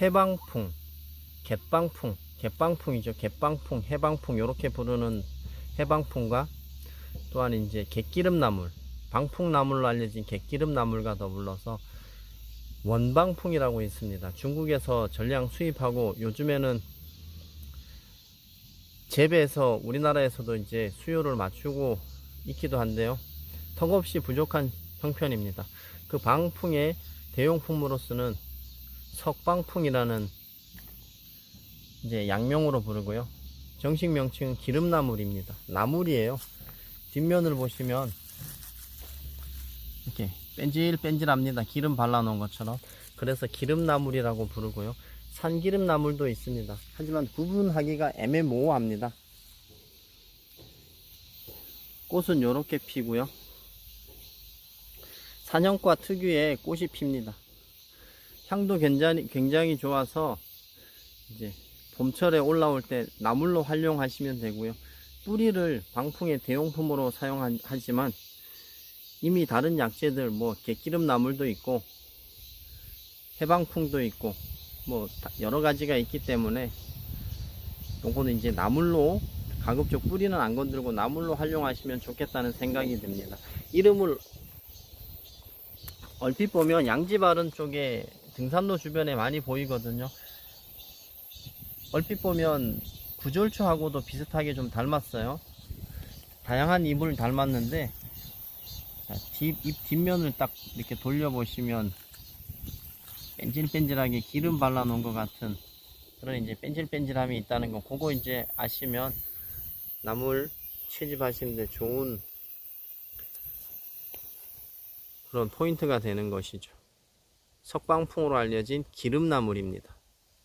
해방풍, 갯방풍, 갯방풍이죠. 갯방풍, 해방풍 이렇게 부르는 해방풍과 또한 이제 갯기름나물, 방풍나물로 알려진 갯기름나물과 더불어서 원방풍이라고 있습니다. 중국에서 전량 수입하고 요즘에는 재배해서 우리나라에서도 이제 수요를 맞추고 있기도 한데요. 턱없이 부족한 형편입니다. 그 방풍의 대용품으로서는 석방풍이라는 이제 양명으로 부르고요. 정식 명칭은 기름나물입니다. 나물이에요. 뒷면을 보시면 이렇게 뺀질뺀질합니다. 기름 발라놓은 것처럼. 그래서 기름나물이라고 부르고요. 산기름나물도 있습니다. 하지만 구분하기가 애매모호합니다. 꽃은 이렇게 피고요. 산형과 특유의 꽃이 핍니다. 향도 굉장히, 굉장히 좋아서 이제 봄철에 올라올 때 나물로 활용하시면 되고요. 뿌리를 방풍의 대용품으로 사용하지만 이미 다른 약재들 뭐 개기름 나물도 있고 해방풍도 있고 뭐 다- 여러 가지가 있기 때문에 요거는 이제 나물로 가급적 뿌리는 안 건들고 나물로 활용하시면 좋겠다는 생각이 듭니다. 이름을 얼핏 보면 양지바른 쪽에 등산로 주변에 많이 보이거든요. 얼핏 보면 구절초하고도 비슷하게 좀 닮았어요. 다양한 잎을 닮았는데 자, 뒷, 잎 뒷면을 딱 이렇게 돌려보시면 뺀질뺀질하게 기름 발라놓은 것 같은 그런 이제 뺀질뺀질함이 있다는 거 그거 이제 아시면 나물 채집하시는데 좋은 그런 포인트가 되는 것이죠. 석방풍으로 알려진 기름나물입니다.